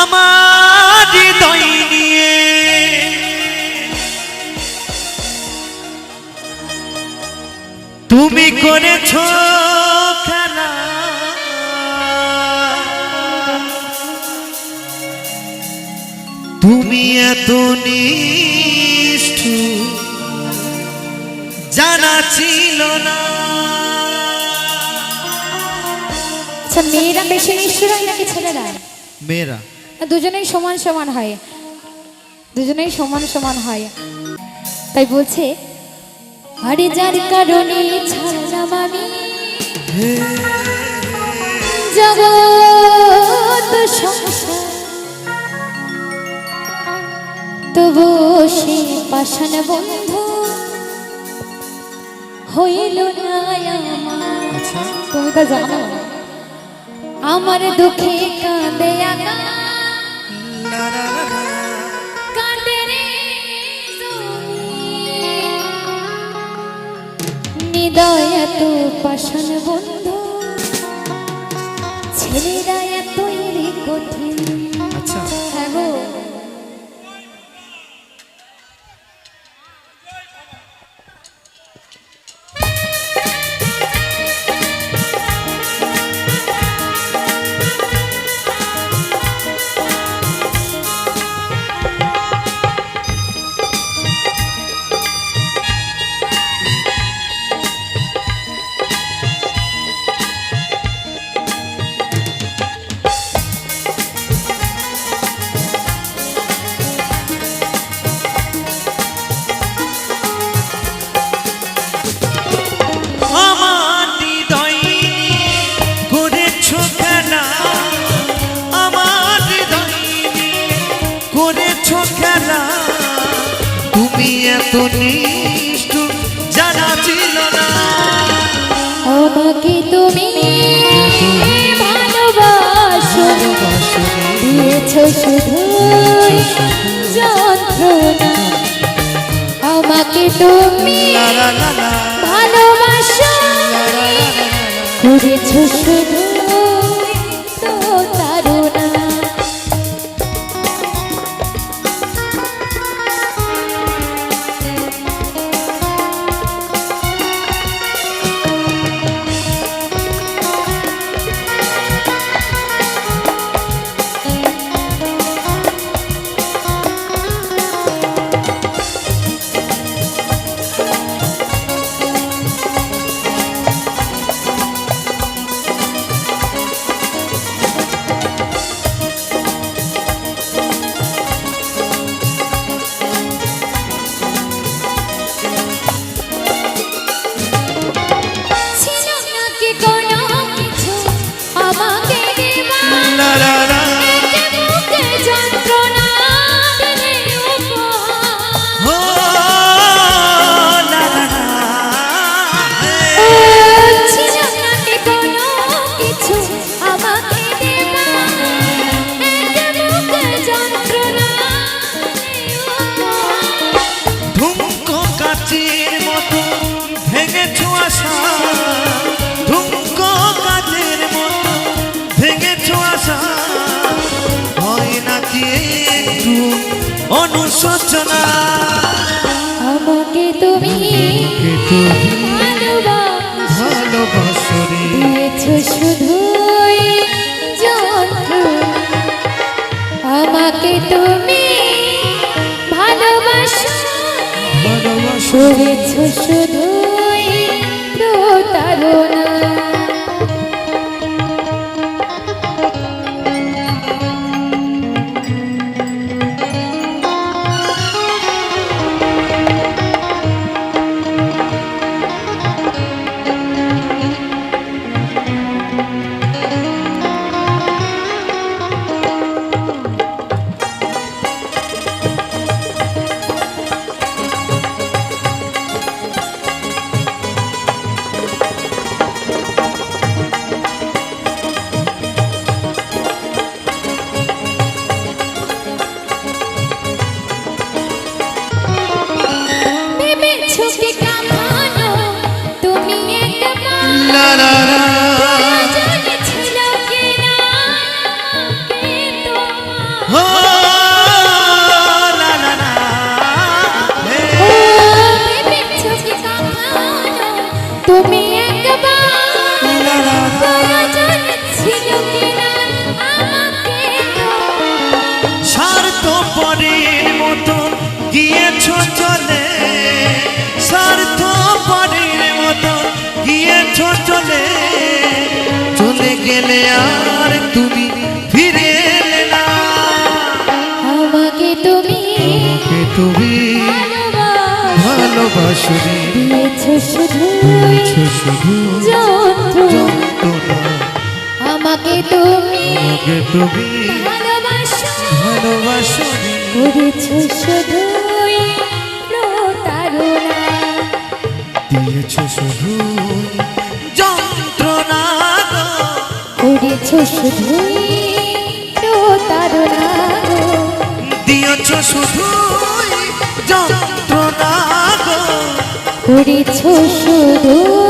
আমার হৃদয় নিয়ে। তুমি করেছ খেলা। তুমি এত নিষ্ঠু জানা ছিল না। আচ্ছা মেয়েরা বেশি নিষ্ঠুর হয় নাকি ছেলেরা? মেয়েরা। দুজনেই সমান সমান হয়। দুজনেই সমান সমান হয়। তাই বলছে আরে যার কারণে ছাড়লাম আমি সংসার। তবু সে পাষাণ বন্ধু হইল না আচ্ছা। তুমি তো জানো? আমার দুঃখে কাঁদে আগা কাঁদে এত পাষাণ ছেলেরা এতই কঠিন। তুমি এত নিষ্ঠুর জানা ছিল না আমাকে তুমি ভালোবাসো দিয়েছ শুধু যন্ত্রণা আমাকে তুমি ভালোবাসো। করেছ শুধু অনুশোচনা। আমাকে তুমি ভালোবাসো। দিয়েছ শুধুই আমাকে তুমি ভালোবাসো। ভালোবাসো। শুধুই প্রতারণা। তুমি স্বার্থ পরের মতো গিয়েছ চলে। স্বার্থ পরের মতো গিয়েছ চলে। চলে গেলে আর তুমি ফিরে এলে তুমি তুমি ভালোবাসো দিয়েছ শুধু দিয়েছ শুধু যন্ত্রণা। যন্ত্রণা। আমাকে তুমি আমাকে তুমি ভালোবাসো। ভালোবাসনি। করেছ শুধুই প্রতারণা। দিয়েছ শুধু যন্ত্রণা। করেছ শুধুই প্রতারণা দিয়েছ শুধু যন্ত্রণা। করেছ শুধু?